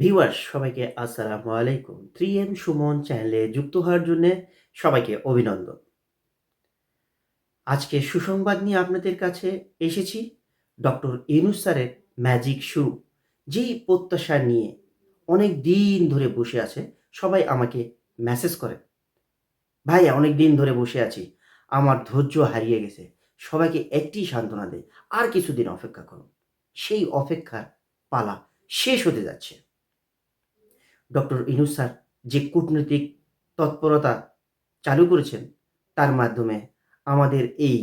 Viewers, সবাইকে আসসালামু আলাইকুম। থ্রি এম সুমন চ্যানেলে যুক্ত হওয়ার জন্য সবাইকে অভিনন্দন। আজকে সুসংবাদ নিয়ে আপনাদের কাছে এসেছি ডক্টর ইউনুস স্যারের ম্যাজিক শুরু যেই প্রত্যাশা নিয়ে অনেক দিন ধরে বসে আছে, সবাই আমাকে মেসেজ করে। ভাই অনেক দিন ধরে বসে আছি, আমার ধৈর্য হারিয়ে গেছে, সবাইকে একটি সান্ত্বনা দেয় আর কিছুদিন অপেক্ষা করুন। সেই অপেক্ষার পালা শেষ হতে যাচ্ছে। ডক্টর ইনুস স্যার যে কূটনৈতিক তৎপরতা চালু করেছেন, তার মাধ্যমে আমাদের এই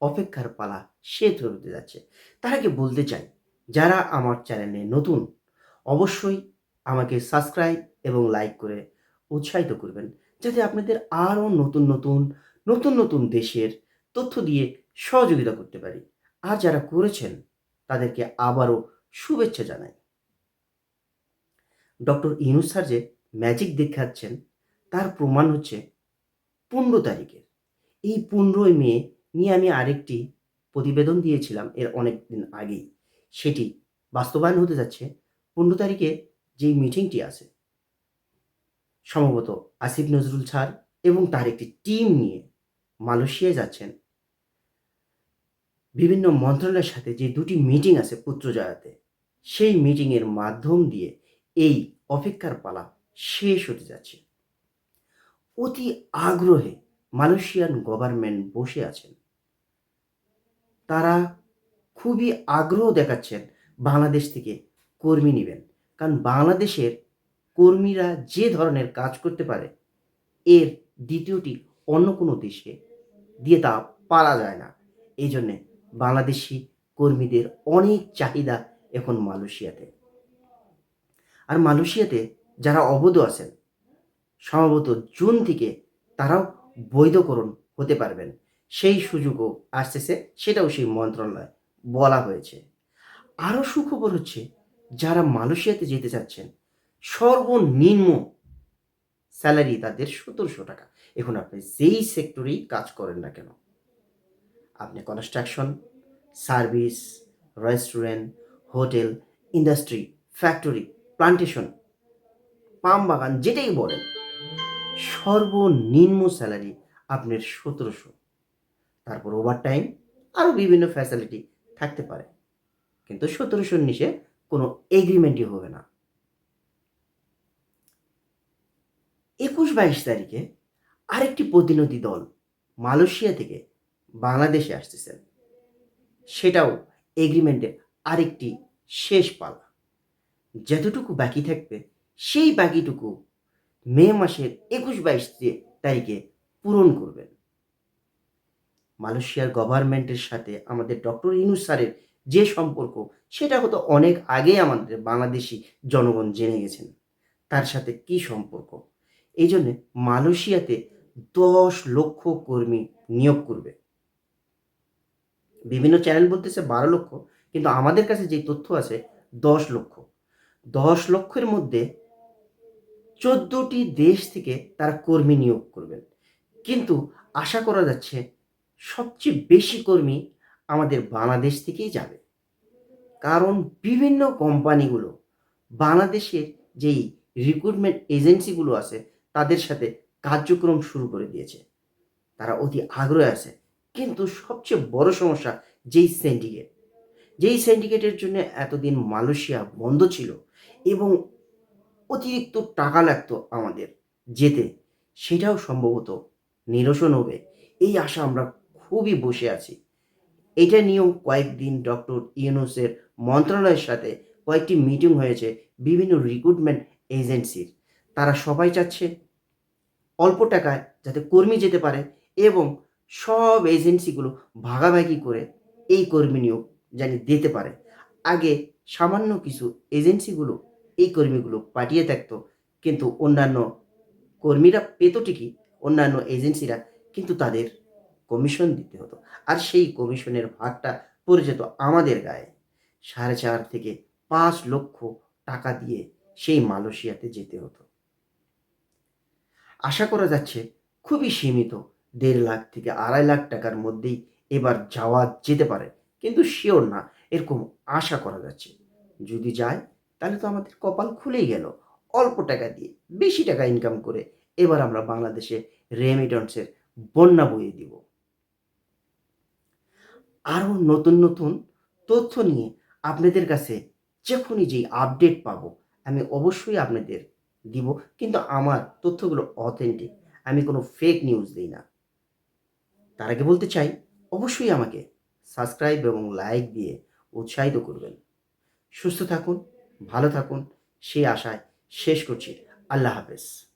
অপেক্ষার পালা শেষ হতে যাচ্ছে। তার আগে বলতে চাই, যারা আমার চ্যানেলে নতুন, অবশ্যই আমাকে সাবস্ক্রাইব এবং লাইক করে উৎসাহিত করবেন, যাতে আপনাদের আরও নতুন নতুন নতুন নতুন দেশের তথ্য দিয়ে সহযোগিতা করতে পারি। আর যারা করেছেন, তাদেরকে আবারও শুভেচ্ছা জানাই। ডক্টর ইনুস স্যার যে ম্যাজিক দেখাচ্ছেন, তার প্রমাণ হচ্ছে পনেরো তারিখের। এই পনেরোই মে নিয়ে আমি আরেকটি প্রতিবেদন দিয়েছিলাম এর অনেক দিন আগেই। সেটি বাস্তবায়ন হতে যাচ্ছে পনেরো তারিখে যেই মিটিংটি আছে। সম্ভবত আসিফ নজরুল স্যার এবং তার একটি টিম নিয়ে মালয়েশিয়ায় যাচ্ছেন। বিভিন্ন মন্ত্রণালয়ের সাথে যে দুটি মিটিং আছে পুত্রজয়াতে, সেই মিটিংয়ের মাধ্যম দিয়ে এই অপেক্ষার পালা শেষ হতে যাচ্ছে। অতি আগ্রহে মালয়েশিয়ান গভর্নমেন্ট বসে আছেন। তারা খুবই আগ্রহ দেখাচ্ছেন বাংলাদেশ থেকে কর্মী নেবেন। কারণ বাংলাদেশের কর্মীরা যে ধরনের কাজ করতে পারে, এর দ্বিতীয়টি অন্য কোনো দেশে দিয়ে তা পারা যায় না। এই জন্যে বাংলাদেশি কর্মীদের অনেক চাহিদা এখন মালয়েশিয়াতে। আর মালয়েশিয়াতে যারা অবৈধ আছেন, সম্ভবত জুন থেকে তারাও বৈধকরণ হতে পারবেন। সেই সুযোগও আসতেছে, সেটাও সেই মন্ত্রণালয় বলা হয়েছে। আরও সুখবর হচ্ছে, যারা মালয়েশিয়াতে যেতে চাচ্ছেন, সর্বনিম্ন স্যালারি তাদের সতেরোশো টাকা। এখন আপনি যেই সেক্টরেই কাজ করেন না কেন, আপনি construction, service, restaurant, hotel, industry, factory plantation palm বাগান, যেটাই বলেন, সর্বনিম্ন স্যালারি আপনার সতেরোশো। তারপর ওভার টাইম আরও বিভিন্ন ফ্যাসিলিটি থাকতে পারে। কিন্তু সতেরোশোর নিচে কোনো এগ্রিমেন্টই হবে না। একুশ বাইশ তারিখে আরেকটি প্রতিনিধি দল মালয়েশিয়া থেকে বাংলাদেশে আসতেছেন। সেটাও এগ্রিমেন্টের আরেকটি শেষ পালা। যতটুকু বাকি থাকবে, সেই বাকিটুকু মে মাসের একুশ বাইশ তারিখে পূরণ করবেন। মালয়েশিয়ার গভর্নমেন্টের সাথে আমাদের ডক্টর ইনু স্যারের যে সম্পর্ক, সেটা হয়তো অনেক আগে আমাদের বাংলাদেশি জনগণ জেনে গেছেন। তার সাথে কি সম্পর্ক? এই জন্যে মালয়েশিয়াতে দশ লক্ষ কর্মী নিয়োগ করবে। বিভিন্ন চ্যানেল বলতেছে বারো লক্ষ, কিন্তু আমাদের কাছে যে তথ্য আছে, দশ লক্ষ। দশ লক্ষের মধ্যে চোদ্দোটি দেশ থেকে তারা কর্মী নিয়োগ করবেন। কিন্তু আশা করা যাচ্ছে সবচেয়ে বেশি কর্মী আমাদের বাংলাদেশ থেকেই যাবে। কারণ বিভিন্ন কোম্পানিগুলো, বাংলাদেশের যেই রিক্রুটমেন্ট এজেন্সিগুলো আছে, তাদের সাথে কার্যক্রম শুরু করে দিয়েছে। তারা অতি আগ্রহে আছে। কিন্তু সবচেয়ে বড় সমস্যা যেই সিন্ডিকেট যেই সিন্ডিকেটের জন্য এতদিন মালয়েশিয়া বন্ধ ছিল এবং অতিরিক্ত টাকা লাগতো আমাদের যেতে। সেটাও সম্ভবত নিরসন হবে। এই আশা আমরা খুবই বসে আছি। এটা নিয়েও কয়েকদিন ডক্টর ইউনুসের মন্ত্রণালয়ের সাথে কয়েকটি মিটিং হয়েছে বিভিন্ন রিক্রুটমেন্ট এজেন্সির তারা সবাই চাচ্ছে অল্প টাকায় যাতে কর্মী যেতে পারে এবং সব এজেন্সিগুলো ভাগাভাগি করে এই কর্মী নিয়োগ জানি দিতে পারে। আগে সামান্য কিছু এজেন্সিগুলো এই কর্মীগুলো পাঠিয়ে থাকতো। কিন্তু অন্যান্য কর্মীরা পেত ঠিকই, অন্যান্য এজেন্সিরা কিন্তু তাদের কমিশন দিতে হতো। আর সেই কমিশনের ভাগটা পড়ে যেত আমাদের গায়ে। সাড়ে চার থেকে পাঁচ লক্ষ টাকা দিয়ে সেই মালয়েশিয়াতে যেতে হতো। আশা করা যাচ্ছে খুবই সীমিত, দেড় লাখ থেকে আড়াই লাখ টাকার মধ্যেই এবার যাওয়া যেতে পারে। কিন্তু শিওর না, এরকম আশা করা যাচ্ছে। যদি যায় তাহলে তো আমাদের কপাল খুলেই গেল। অল্প টাকা দিয়ে বেশি টাকা ইনকাম করে এবার আমরা বাংলাদেশে রেমিটেন্সের বন্যা বইয়ে দিব। আরও নতুন নতুন তথ্য নিয়ে আপনাদের কাছে যখনই যেই আপডেট পাবো, আমি অবশ্যই আপনাদের দিব। কিন্তু আমার তথ্যগুলো অথেন্টিক আমি কোনো ফেক নিউজ দিই না। তার আগে বলতে চাই, অবশ্যই আমাকে সাবস্ক্রাইব এবং লাইক দিয়ে উৎসাহিত করবেন। সুস্থ থাকুন ভালো থাকুন সেই আশায় শেষ করছি। আল্লাহ হাফেজ।